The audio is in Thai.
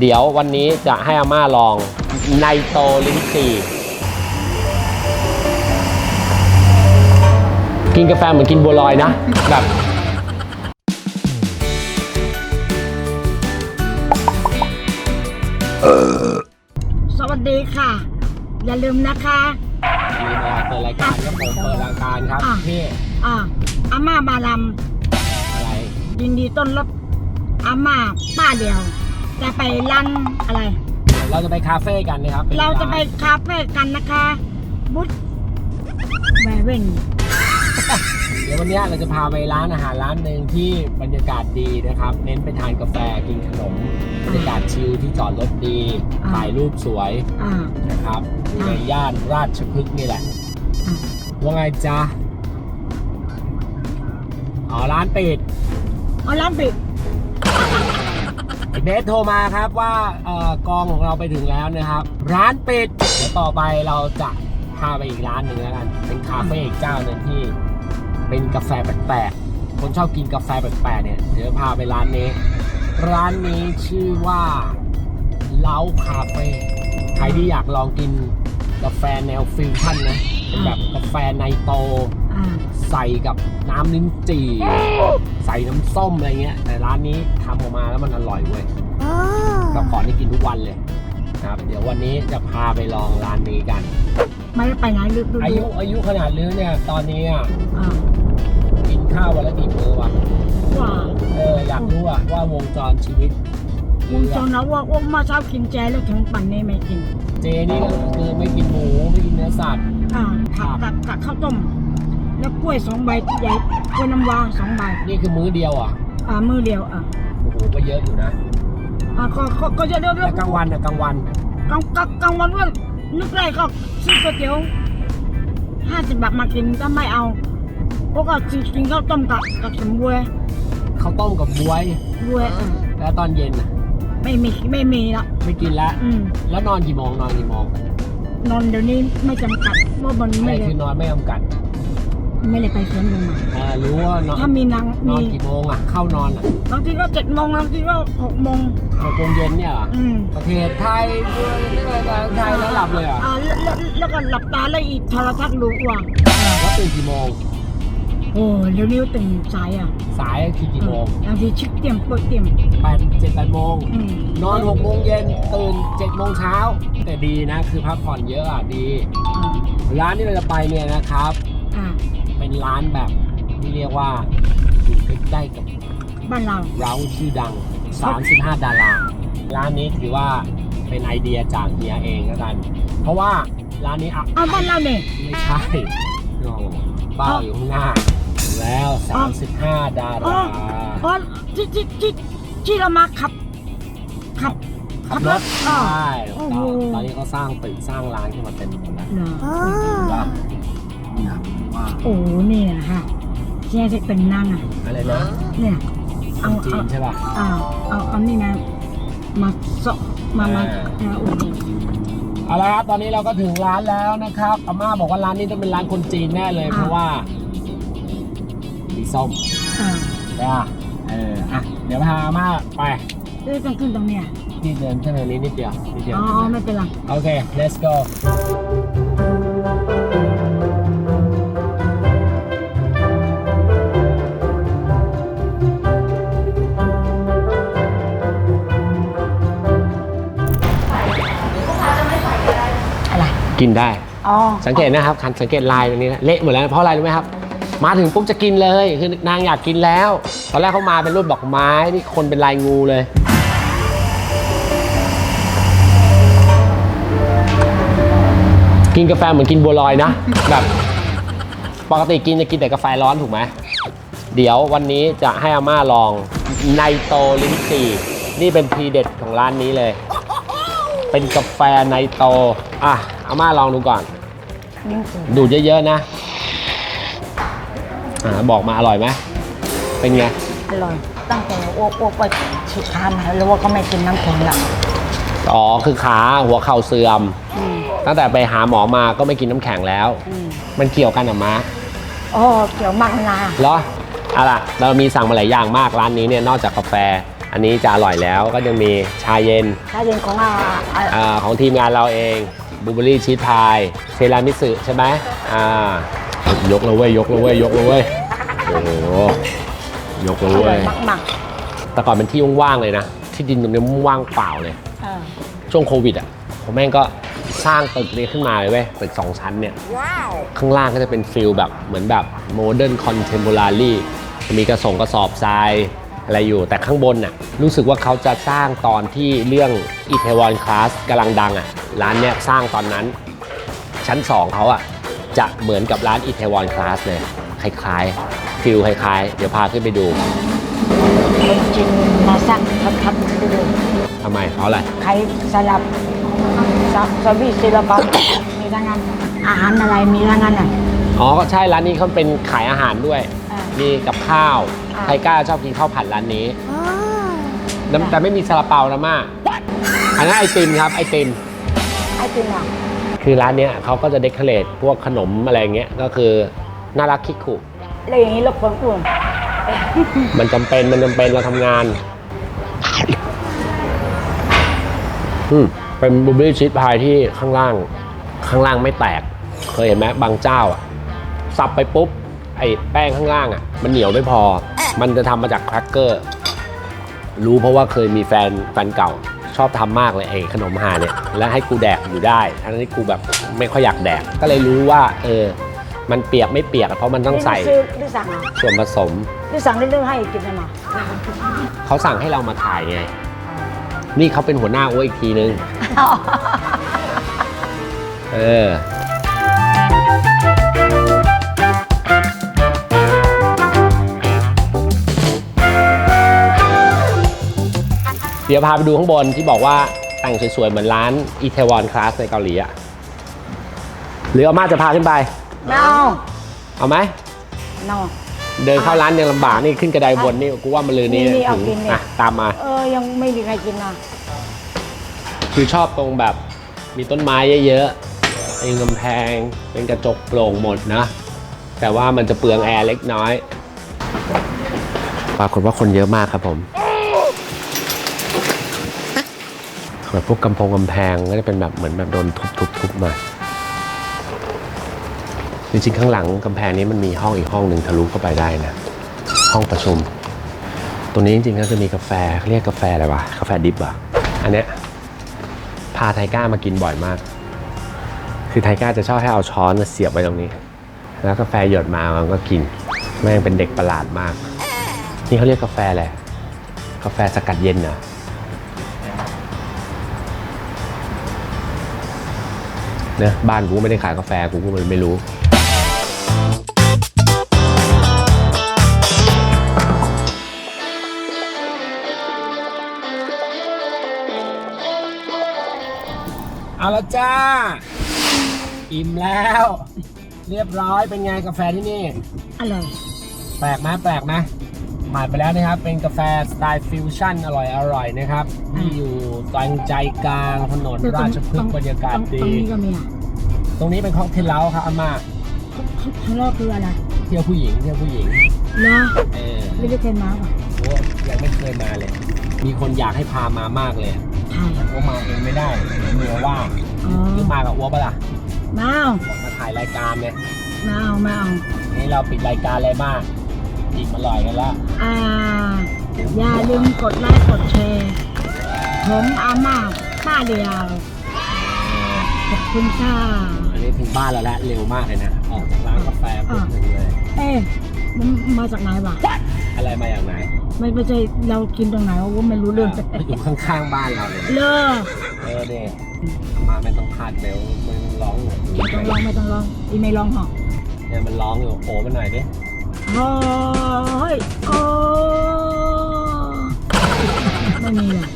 เดี๋ยววันนี้จะให้อาม่าลองไนโตรลิ้นจี่กินกาแฟเหมือนกินบัวลอยนะ แบบ สวัสดีค่ะ อย่าลืมนะคะ มีอะไรเปิดรายการก็ผมเปิดรายการครับ อะ พี่ อ่าอาม่าบาลอะไรำยินดีต้อนรับอาม่าป้าเดียว จะไปร้านอะไร เราจะไปคาเฟ่กันนะครับนเราจะไปนคาเฟ่กันนะคะบุตแวเว่นเดี๋ยววันเนี้ยเราจะพาไปร้านอาหารร้านหนึ่งที่บรรยากาศดีนะครับ เน้นไปทานกาแฟกินขนมบรรยากาศชิลที่จอดรถดีถ่ายรูปสวยอ่า นะครับอยู่ในย่านราชพฤกษ์นี่แหละอะว่าไงจ๊ะอ๋อร้านปิดเอาร้านปิดไอ เบสโทรมาครับว่าอกองของเราไปถึงแล้วนะครับ ร้านปิดเดี๋ยวต่อไปเราจะพาไปอีกร้านหนึ่งแล้วกันเป็นคาเฟ่อีกเจ้าหนึ่งที่ เป็นกาแฟแปลกๆคนชอบกินกาแฟแปลกๆเนี่ยเดี๋ยวพาไปร้านนี้ ร้านนี้ชื่อว่าเล้าคาเฟ่ใครที่อยากลองกินกาแฟแนวฟิวชั่นนะเป็นแบบกาแฟไนโตร ใส่กับน้ำลิ้นจี่ ใส่น้ำส้มอะไรเงี้ย แต่ร้านนี้ทำออกมาแล้วมันอร่อยเว้ยกับก่อนที่กินทุกวันเลยนะครับ เดี๋ยววันนี้จะพาไปลองร้านนี้กัน ไม่ได้ไปไหนลึกดูอายุอายุขนาดลื้อเนี่ย ตอนนี้อะอ่ากินข้าววันละกี่มื้อวะว่าเอออยากรู้อะว่าวงจรชีวิตวงจรนะว่าว่าเมื่อเช้ากินแจแล้วถึงปันนี้ไม่กิน เจนี่ก็คือไม่กินหมูไม่กินเนื้อสัตว์ อ่าผักกับกับข้าวต้ม แล้วกล้วยสองใบใหญ่กล้วยน้ำว้าสองใบนี่คือมื้อเดียวอะอ่ามือเดียวอะโอ้โหก็เยอะอยู่นะอ่าก็ก็ก็จะเรียกแล้วกลางวันอะกลางวันกลางกลางกลางวันว่านึกได้ก็ซื้อก๋วยเตี๋ยวห้าสิบบาทมากินก็ไม่เอาเพราะก็กินข้าวต้มกับกับสมบัวข้าวต้มกับบวยบัวเออแล้วตอนเย็นอะไม่มีไม่มีละไม่กินแล้วอืมแล้วนอนกี่โมงนอนกี่โมงนอนเดี๋ยวนี้ไม่จำกัดว่ามันไม่ไม่ได้คือนอนไม่จำกัด ไม่ได้ไปสวนดอกไม้อ่ารู้ว่านอนถ้ามีนางนอมีนกี่โมงอะ เข้านอนอะบางทีก็เจ็ดโมงบางทีก็หกโมงหกโมงเย็นเนี่ยเหรออืมประเทศไทยเรื่องอะไรไทยแล้วหลับเลยเหรอะอ่าแล้วแล้วแล้วก็หลับตาแล้วอีกโทรทัศน์รู้ว่า แล้วตื่นกี่โมง โอ้เดี๋ยวนี้ตื่นสายอะสายคือกี่โมงบางทีชิคเตรียมเปิดเตรียมแปดเจ็ดแปดโมง อืมนอนหกโมงเย็นตื่นเจ็ดโมงเช้า แต่ดีนะ คือพักผ่อนเยอะอะดี อ่าร้านที่เราจะไปเนี่ยนะครับ อ่า เป็นร้านแบบที่เรียกว่าอยู่ใกล้ๆกับบ้านเราเราชื่อดัง 35 ดารา ร้านนี้ถือว่าเป็นไอเดียจากเฮียเองแล้วกัน เพราะว่าร้านนี้อะเอาบ้านเราเนี่ยไม่ใช่โอ้เป้าอยู่ข้างหน้า แล้ว 35 ดาอ๋อราอ๋อที่ที่ที่ที่เรามาขับขับขับรถอ่าใช่ถูโอ้กโหต้องตอนนี้เขาสร้างตึกสร้างร้านขึ้นมาเต็มหมดแล้ว เหรอว่าเนี่ยว่าโอ้นี่นะฮะเจ๊จะเป็นนางอะ อะไรนะเนี่ยเอาจีเอานใช่ป่ะ เอาเอาเอานี่นะมาเสาะมามาอ่า เออโอ้โหเอาละครับตอนนี้เราก็ถึงร้านแล้วนะครับอาม่าบอกว่าร้านนี้ต้องเป็นร้านคนจีนแน่เลยเพราะว่ามีส้มอ่าใช่ป่ะเอออะเดี๋ยวพาอาม่าไปเอ้ยต้องขึ้นตรงเนี้ยที่เดินแค่ตรงนี้นิดเดียวนิดเดียวอ๋อไม่เป็นไรโอเค let's go อ กินได้ อ๋อสังเกตนะครับคันสังเกตลายตรงนี้นะเละหมดแล้วนะเพราะอะไรรู้ไหมครับ มาถึงปุ๊บจะกินเลยคือนางอยากกินแล้ว ตอนแรกเขามาเป็นรูปดอกไม้นี่คนเป็นลายงูเลย กินกาแฟเหมือนกินบัวลอยนะ แบบ ปกติกินจะกินแต่กาแฟร้อนถูกไหมเดี๋ยววันนี้จะให้อาม่าลองไนโตรลิ้นจี่นี่เป็นทีเด็ดของร้านนี้เลย เป็นกาแฟไนโตร อะอาม่าลองดูก่อน ยิ่งสุดดูดเยอะๆนะ อ่าบอกมาอร่อยไหมเป็นไง อร่อย ตั้งแต่อ้วกอ้วกไปสุดท้ายมาแล้วว่าก็ไม่กินน้ำแข็งละอ๋อคือขาหัวเข่าเสื่อม อืมตั้งแต่ไปหาหมอมาก็ไม่กินน้ำแข็งแล้ว อืมมันเกี่ยวกันเหรอมาอ๋อเกี่ยวมากนะเหรอเอาล่ะเรามีสั่งมาหลายอย่างมากร้านนี้เนี่ยนอกจากกาแฟ อันนี้จะอร่อยแล้วก็ยังมีชาเย็นถ้าเป็นของอาอาอาของทีมงานเราเอง บูเบอรี่ชีสพายเซรามิสึใช่ไหมอ่ายกเลยเว้ยยกเลยเว้ยยกเลยเว้ยโอ้โหยกเลยอร่เว้อยยมากแต่ก่อนเป็นที่ว่างๆเลยนะ ที่ดินตรงนี้ว่างเปล่าเลย ๆเออช่วงโควิดอะผมแม่งก็สร้างตึกนี้ขึ้นมาเลยเว้ยตึกสองชั้นเนี่ย ข้างล่างก็จะเป็นฟิลแบบเหมือนแบบโมเดิร์นคอนเทม p o รารีมีกระสงกระสอบทราย อะไรอยู่ แต่ข้างบนน่ะรู้สึกว่าเขาจะสร้างตอนที่เรื่องอีเทวอนคลาสกำลังดังอะร้านเนี้ยสร้างตอนนั้น ชั้น 2เขาอะจะเหมือนกับร้านอีเทวอนคลาสเลยคล้ายๆฟิลคล้ายๆ เดี๋ยวพาขึ้นไปดูคนจีนมาสั่งทำทำดูดูทำไมเพราะอะไรใครสลับซับซาบิศิลปะมีทั้งนั้นอาหารอะไรมีทั้งนั้นอะอ๋อก็ใช่ร้านนี้เขาเป็นขายอาหารด้วยอ่ามีกับข้าวอ่า ไทก้าชอบกินข้าวผัดร้านนี้แต่แต่ไม่มีซาลาเปานะม่าอันนั้นไอติมครับไอติม ไอ้ติมอะคือร้านเนี้ยเขาก็จะเดคอเรทพวกขนมอะไรเงี้ยก็คือน่ารักคิกคุแล้วอย่างนี้รบกวนอุ่นมันจำเป็นมันจำเป็นเราทำงาน อืมเป็นบูเบอรี่ชีสพายที่ข้างล่าง ข้างล่างไม่แตก เคยเห็นไหมบางเจ้าอะสับไปปุ๊บ ไอ้แป้งข้างล่างอะ มันเหนียวไม่พอ มันจะทำมาจากแครกเกอร์ รู้เพราะว่าเคยมีแฟนแฟนเก่าชอบทำมากเลยไอ้ขนมห่าเนี่ย แล้วให้กูแดกอยู่ได้ทั้งที่กูแบบไม่ค่อยอยากแดก ก็เลยรู้ว่า เออ มันเปียกไม่เปียกอะเพราะมันต้องใส่นี่ซื้อหรือสั่งอะส่วนผสมหรือสั่งหรือให้กินนะมาเขาสั่งให้เรามาถ่ายไง นี่เขาเป็นหัวหน้าอ้วอีกทีนึง เออ ดี๋ยวพาไปดูข้างบนที่บอกว่าแต่งสวยๆ เหมือนร้านอีเทวอนคลาสในเกาหลีอะหรืออาม่าจะพาขึ้นไปไม่เอาเอาไหมเนาะเดินเข้าร้านยังลำบากนี่ขึ้นกระไดบนนี่กูว่ามันเลยนี่นี่เอาถึงกินนี่อะตามมา เออ ยังไม่มีใครกินนะคือชอบตรงแบบมีต้นไม้เยอะๆเป็นกำแพงเป็นกระจกโปร่งหมดนะ แต่ว่ามันจะเปลืองแอร์เล็กน้อย ปรากฏว่าคนเยอะมากครับผม แบบพวกกำพงกำแพงก็จะเป็นแบบเหมือนแบบโดนทุบๆๆมาจริงๆข้างหลังกำแพงนี้มันมีห้องอีกห้องหนึ่งทะลุเข้าไปได้นะ ห้องประชุม ตรงนี้จริงๆก็จะมีกาแฟเขาเรียกกาแฟอะไรวะกาแฟดิบอะอันเนี้ยพาไทก้ามากินบ่อยมาก คือไทก้าจะชอบให้เอาช้อนมาเสียบไว้ตรงนี้ แล้วกาแฟหยดมามันก็กินแม่งเป็นเด็กประหลาดมาก นี่เขาเรียกกาแฟอะไรกาแฟสกัดเย็นเหรอ นะบ้านกูไม่ได้ขายกาแฟกูก็เลยไม่รู้เอาละจ้า อิ่มแล้ว เรียบร้อยเป็นไงกาแฟที่นี่ อร่อย แปลกไหมแปลกไหมผ่านไปแล้วนะครับ เป็นกาแฟสไตล์ฟิวชั่นอร่อยอร่อยนะครับที่อยู่ตรงใจกลางถนนราชพฤกษ์บรรยากาศตรงดี ตรงนี้ก็มีอะ ตรงนี้เป็นค็อกเทลเล้าครับอาม่าทะเลาะคืออะไรเที่ยวผู้หญิงเที่ยวผู้หญิงเนาะเออไม่ได้เคยมาป่ะโอ้ยังไม่เคยมาเลย มีคนอยากให้พามามากเลยใช่ว่ามาเองไม่ได้เมียว่างอ๋อหรือมากับอ้วปะล่ะไม่เอาบอกมาถ่ายรายการเนี่ยไม่เอาไม่เอานี่เราปิดรายการอะไรมากอิ่มอร่อยกันแล้วอ่า อย่าลืมกดไลค์กดแชร์ผมอาม่าป้าเดียวขอบคุณค่ะอันนี้ ถึงบ้านเราแล้วเร็วมากเลยนะ ออกจากร้านกาแฟปุ๊บถึงเลย เอ๊ะมันมาจากไหนวะอะไรมาอย่างไหนไม่ไม่ใช่เรากินตรงไหนวะว่าไม่รู้เรื่องอยู่ข้างๆบ้านเราเลยเลอเออเด็มาไม่ต้องคาดเบลมันร้องอยู่ไม่ต้องลองไม่ต้องลองอีไม่ลองหรอกเนี่ยมันร้องอยู่โผล่มาหน่อยดิโอ้ยโอ้ไม่มีเลย